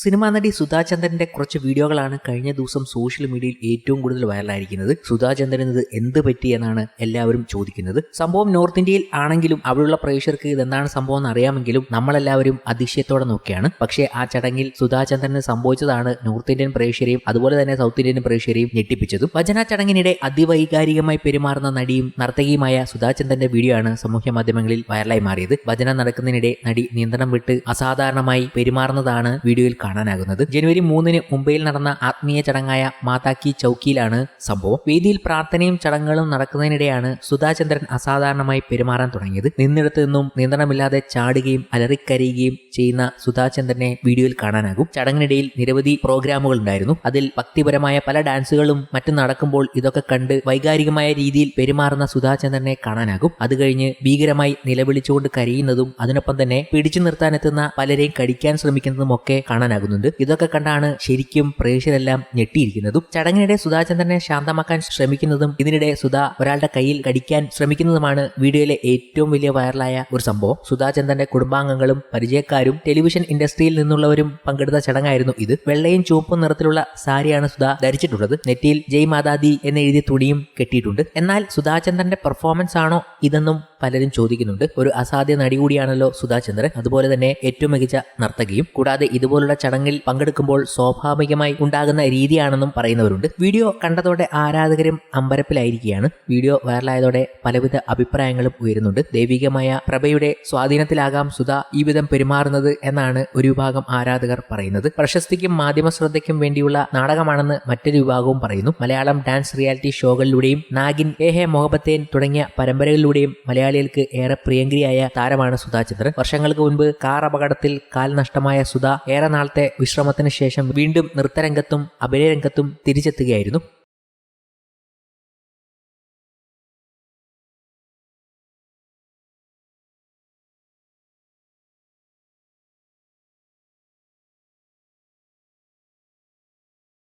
Cinema നടി സുധാചന്ദ്രന്റെ കുറച്ച് വീഡിയോകളാണ് കഴിഞ്ഞ ദിവസം സോഷ്യൽ മീഡിയയിൽ ഏറ്റവും കൂടുതൽ വൈറലായിരിക്കുന്നത്. സുധാചന്ദ്രൻ ഇത് എന്ത് പറ്റി എന്നാണ് എല്ലാവരും ചോദിക്കുന്നത്. സംഭവം നോർത്ത് ഇന്ത്യയിൽ ആണെങ്കിലും അവിടെയുള്ള പ്രേക്ഷകർക്ക് ഇതെന്താണ് സംഭവം എന്ന് അറിയാമെങ്കിലും നമ്മളെല്ലാവരും അതിശയത്തോടെ നോക്കിയാണ് പക്ഷേ ആ ചടങ്ങിൽ സുധാചന്ദ്രന് സംഭവിച്ചതാണ് നോർത്ത് ഇന്ത്യൻ പ്രേക്ഷകരെയും അതുപോലെ തന്നെ സൗത്ത് ഇന്ത്യൻ പ്രേക്ഷകരെയും ഞെട്ടിപ്പിച്ചതും. വചനാ ചടങ്ങിനിടെ അതിവൈകാരികമായി പെരുമാറുന്ന നടിയും നർത്തകിയുമായ സുധാചന്ദ്രന്റെ വീഡിയോ ആണ് സമൂഹ മാധ്യമങ്ങളിൽ വൈറലായി മാറിയത്. വചന നടക്കുന്നതിനിടെ നടി നിയന്ത്രണം വിട്ട് അസാധാരണമായി പെരുമാറുന്നതാണ് വീഡിയോയിൽ കാണാനാകുന്നത്. ജനുവരി മൂന്നിന് മുംബൈയിൽ നടന്ന ആത്മീയ ചടങ്ങായ മാതാ കി ചൌക്കിയിലാണ് സംഭവം. വേദിയിൽ പ്രാർത്ഥനയും ചടങ്ങുകളും നടക്കുന്നതിനിടെയാണ് സുധാചന്ദ്രൻ അസാധാരണമായി പെരുമാറാൻ തുടങ്ങിയത്. നിന്നിടത്ത് നിന്നും നിയന്ത്രണമില്ലാതെ ചാടുകയും അലറിക്കരയുകയും ചെയ്യുന്ന സുധാചന്ദ്രനെ വീഡിയോയിൽ കാണാനാകും. ചടങ്ങിനിടയിൽ നിരവധി പ്രോഗ്രാമുകൾ ഉണ്ടായിരുന്നു. അതിൽ ഭക്തിപരമായ പല ഡാൻസുകളും മറ്റും നടക്കുമ്പോൾ ഇതൊക്കെ കണ്ട് വൈകാരികമായ രീതിയിൽ പെരുമാറുന്ന സുധാചന്ദ്രനെ കാണാനാകും. അത് കഴിഞ്ഞ് ഭീകരമായി നിലവിളിച്ചുകൊണ്ട് കരയുന്നതും അതിനൊപ്പം തന്നെ പിടിച്ചു നിർത്താനെത്തുന്ന പലരെയും കടിക്കാൻ ശ്രമിക്കുന്നതും ഒക്കെ കാണാനാകുന്നുണ്ട്. ഇതൊക്കെ കണ്ടാണ് ശരിക്കും പ്രേക്ഷകരെല്ലാം ഞെട്ടിയിരിക്കുന്നതും ചടങ്ങിനിടെ സുധാചന്ദ്രനെ ശാന്തമാക്കാൻ ശ്രമിക്കുന്നതും ഇതിനിടെ സുധ ഒരാളുടെ കയ്യിൽ കടിക്കാൻ ശ്രമിക്കുന്നതുമാണ് വീഡിയോയിലെ ഏറ്റവും വലിയ വൈറലായ ഒരു സംഭവം. സുധാചന്ദ്രന്റെ കുടുംബാംഗങ്ങളും പരിചയക്കാരും ടെലിവിഷൻ ഇൻഡസ്ട്രിയിൽ നിന്നുള്ളവരും പങ്കെടുത്ത ചടങ്ങായിരുന്നു ഇത്. വെള്ളയും ചുവപ്പും നിറത്തിലുള്ള സാരിയാണ് സുധ ധരിച്ചിട്ടുള്ളത്. നെറ്റിയിൽ ജയ് മാതാദി എന്നെഴുതിയ തുണിയും കെട്ടിയിട്ടുണ്ട്. എന്നാൽ സുധാചന്ദ്രന്റെ പെർഫോമൻസ് ആണോ ഇതെന്നും പലരും ചോദിക്കുന്നുണ്ട്. ഒരു അസാധ്യ നടി കൂടിയാണല്ലോ സുധാചന്ദ്രൻ അതുപോലെ തന്നെ ഏറ്റവും മികച്ച നർത്തകിയും. കൂടാതെ ഇതുപോലുള്ള ചടങ്ങിൽ പങ്കെടുക്കുമ്പോൾ സ്വാഭാവികമായി ഉണ്ടാകുന്ന രീതിയാണെന്നും പറയുന്നവരുണ്ട്. വീഡിയോ കണ്ടതോടെ ആരാധകരും അമ്പരപ്പിലായിരിക്കുകയാണ്. വീഡിയോ വൈറലായതോടെ പലവിധ അഭിപ്രായങ്ങളും ഉയരുന്നുണ്ട്. ദൈവികമായ പ്രഭയുടെ സ്വാധീനത്തിലാകാം സുധ ഈ വിധം പെരുമാറുന്നത് എന്നാണ് ഒരു വിഭാഗം ആരാധകർ പറയുന്നത്. പ്രശസ്തിക്കും മാധ്യമ ശ്രദ്ധയ്ക്കും വേണ്ടിയുള്ള നാടകമാണെന്ന് മറ്റൊരു വിഭാഗവും പറയുന്നു. മലയാളം ഡാൻസ് റിയാലിറ്റി ഷോകളിലൂടെയും നാഗിൻ എ. ഹെ മൊഹബത്തേൻ തുടങ്ങിയ പരമ്പരകളിലൂടെയും മലയാളികൾക്ക് ഏറെ പ്രിയങ്കരിയായ താരമാണ് സുധാചന്ദ്രൻ വർഷങ്ങൾക്ക് മുൻപ് കാർ അപകടത്തിൽ കാൽ നഷ്ടമായ സുധ ഏറെ നാളത്തെ വിശ്രമത്തിന് ശേഷം വീണ്ടും നൃത്തരംഗത്തും അഭിനയരംഗത്തും തിരിച്ചെത്തുകയായിരുന്നു.